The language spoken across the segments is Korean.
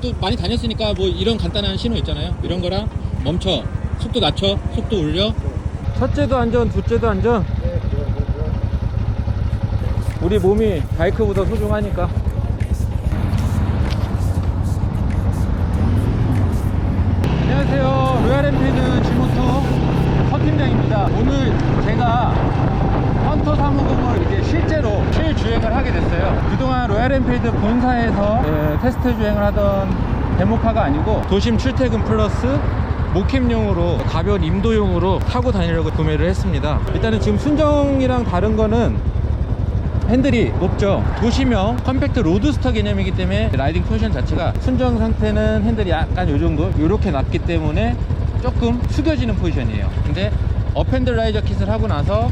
또 많이 다녔으니까 뭐 이런 간단한 신호 있잖아요. 이런 거랑 멈춰, 속도 낮춰, 속도 올려. 첫째도 안전, 둘째도 안전. 우리 몸이 바이크보다 소중하니까. 안녕하세요. 로얄엔필드 지모토 허 팀장입니다. 오늘 제가 헌터 350을 이제 실제로 하게 됐어요. 그동안 로얄 엔필드 본사에서 예, 테스트 주행을 하던 데모카가 아니고 도심 출퇴근 플러스 모캠용으로 가벼운 임도용으로 타고 다니려고 구매를 했습니다. 일단은 지금 순정이랑 다른 거는 핸들이 높죠 도시명 컴팩트 로드스터 개념이기 때문에 라이딩 포지션 자체가 순정 상태는 핸들이 약간 요 정도 요렇게 낮기 때문에 조금 숙여지는 포지션이에요 근데 업핸들 라이저 킷을 하고 나서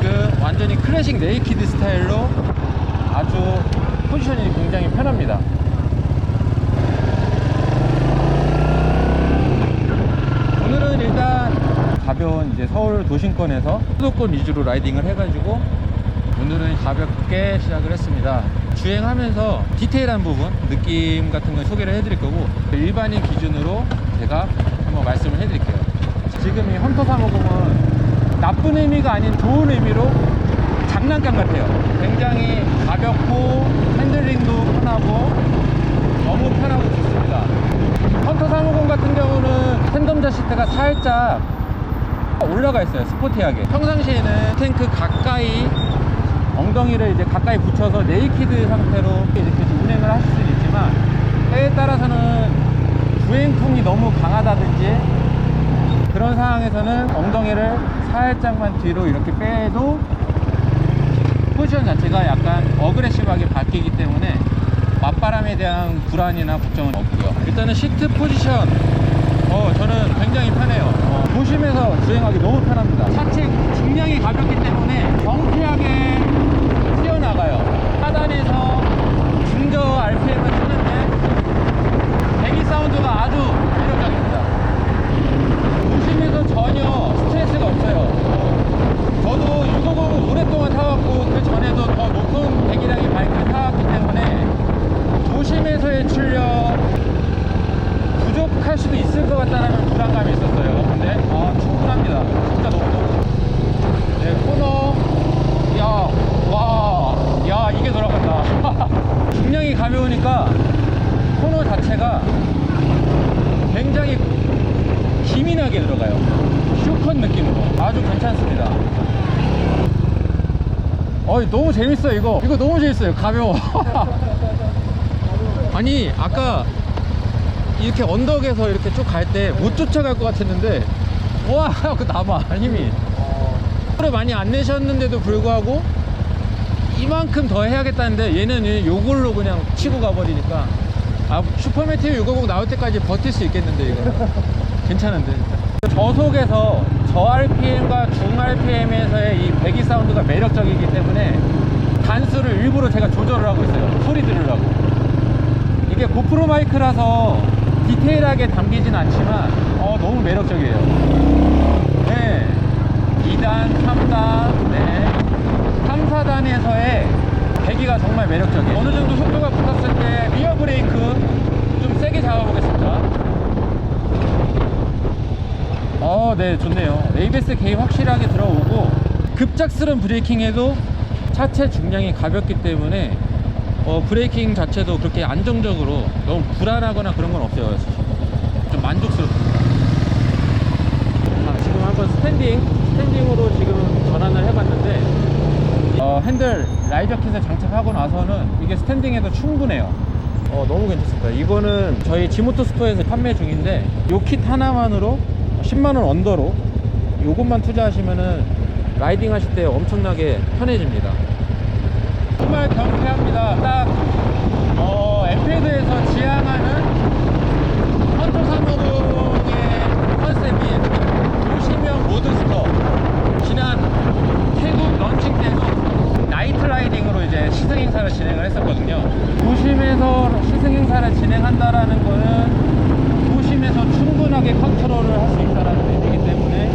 지금 완전히 클래식 네이키드 스타일로 아주 포지션이 굉장히 편합니다 오늘은 일단 가벼운 이제 서울 도심권에서 수도권 위주로 라이딩을 해가지고 오늘은 가볍게 시작을 했습니다. 주행하면서 디테일한 부분, 느낌 같은 걸 소개를 해드릴 거고 일반인 기준으로 제가 한번 말씀을 해드릴게요. 지금 이 헌터 350은 나쁜 의미가 아닌 좋은 의미로 장난감 같아요. 굉장히 가볍고 핸들링도 편하고 너무 편하고 좋습니다. 헌터 350 같은 경우는 텐덤자 시트가 살짝 올라가 있어요 스포티하게 평상시에는 탱크 가까이 엉덩이를 이제 가까이 붙여서 네이키드 상태로 이렇게 좀 운행을 하실 수는 있지만 때에 따라서는 주행풍이 너무 강하다든지 그런 상황에서는 엉덩이를 살짝만 뒤로 이렇게 빼도 포지션 자체가 약간 어그레시브하게 바뀌기 때문에 맞바람에 대한 불안이나 걱정은 없고요. 일단은 시트 포지션. 어, 저는 굉장히 편해요. 어, 도심에서 주행하기 너무 편합니다. 차체 중량이 가볍기 때문에 경쾌하게 튀어나가요 하단에서 중저 RPM을 쓰는데 배기 사운드가 아주 매력적입니다 도심에서 전혀 스트레스가 없어요 저도 650 오랫동안 타왔고 그 전에도 더 높은 배기량의 바이크를 타왔기 때문에 도심에서의 출력 부족할 수도 있을 것 불안감이 있었어요. 근데 아, 충분합니다. 진짜 너무 너무. 네, 코너. 야, 와, 야 이게 돌아간다. 중량이 가벼우니까 코너 자체가 굉장히 기민하게 들어가요. 슈컷 느낌으로 아주 괜찮습니다. 어이 너무 재밌어 이거 이거 너무 재밌어요 가벼워 아니 아까 이렇게 언덕에서 이렇게 쭉 갈 때 못 쫓아갈 것 같았는데 와 그 남아 힘이. 를 많이 안 내셨는데도 불구하고 이만큼 더 해야겠다는데 얘는 요걸로 그냥 치고 가버리니까. 아 슈퍼매티브 650 나올 때까지 버틸 수 있겠는데 이거 괜찮은데. 저속에서 저 RPM과 중 RPM에서의 이 배기 사운드가 매력적이기 때문에 단수를 일부러 제가 조절을 하고 있어요. 소리 들으려고. 이게 고프로 마이크라서 디테일하게 담기진 않지만 어, 너무 매력적이에요. 네. 2단, 3단, 네. 3, 4단에서의 배기가 정말 매력적이에요. 어느 정도 속도가 붙었을 때 리어 브레이크 좀 세게 잡아보겠습니다. 어, 네, 좋네요. ABS 개입 확실하게 들어오고 급작스런 브레이킹에도 차체 중량이 가볍기 때문에 어, 브레이킹 자체도 그렇게 안정적으로 너무 불안하거나 그런 건 없어요. 좀 만족스럽습니다. 자, 지금 한번 스탠딩, 스탠딩으로 지금 전환을 해봤는데, 어, 핸들 라이저 킷을 장착하고 나서는 이게 스탠딩에도 충분해요. 어, 너무 괜찮습니다. 이거는 저희 지모토 스토어에서 판매 중인데, 요 킷 하나만으로 10만원 언더로 요것만 투자하시면은 라이딩 하실 때 엄청나게 편해집니다. 정말 경쾌합니다. 딱 어, 엔필드에서 지향하는 헌터 350의 컨셉인 도시명 로드스터. 지난 태국 런칭 때도 나이트 라이딩으로 이제 시승 행사를 진행을 했었거든요. 도심에서 시승 행사를 진행한다라는 거는 도심에서 충분하게 컨트롤을 할 수 있다라는 의미이기 때문에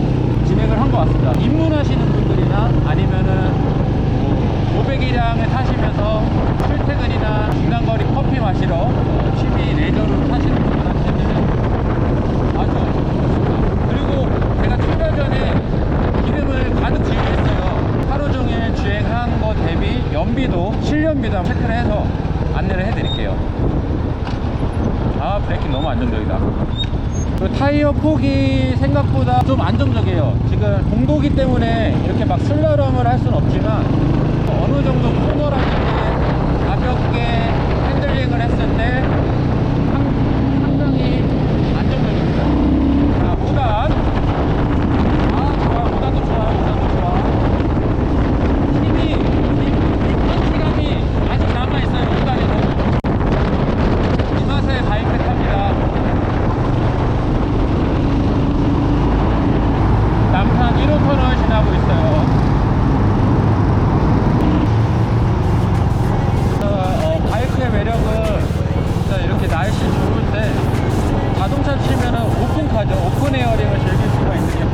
진행을 한 것 같습니다. 입문하시는 분들이나 아니면은 전기장을 타시면서 출퇴근이나 중간거리 커피 마시러 취미 레저로 타시는 분들 하시면 아주 좋습니다. 그리고 제가 출발 전에 기름을 가득 주입했어요. 하루 종일 주행한 거 대비 연비도 실연비도 체크를 해서 안내를 해드릴게요. 아 브레이킹 너무 안정적이다. 타이어 폭이 생각보다 좀 안정적이에요 지금 공도기 때문에 이렇게 막 슬러럼을 할 수는 없지만 어느 정도 코너라든지 가볍게 핸들링을 했을 때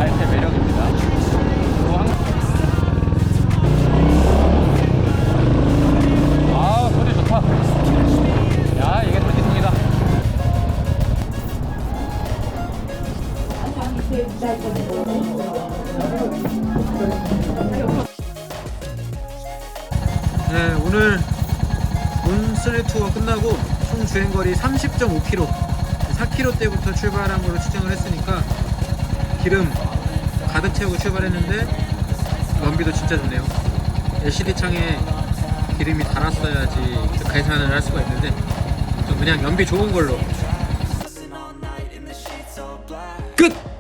바이크의 매력입니다. 네, 오늘 몬스리 투어 끝나고 총 주행거리 30.5km, 4km 때부터 출발한 걸로 측정을 했으니까 기름 가득 채우고 출발했는데 연비도 진짜 좋네요. LCD 창에 기름이 달았어야지 그 계산을 할 수가 있는데 그냥 연비 좋은 걸로. 끝!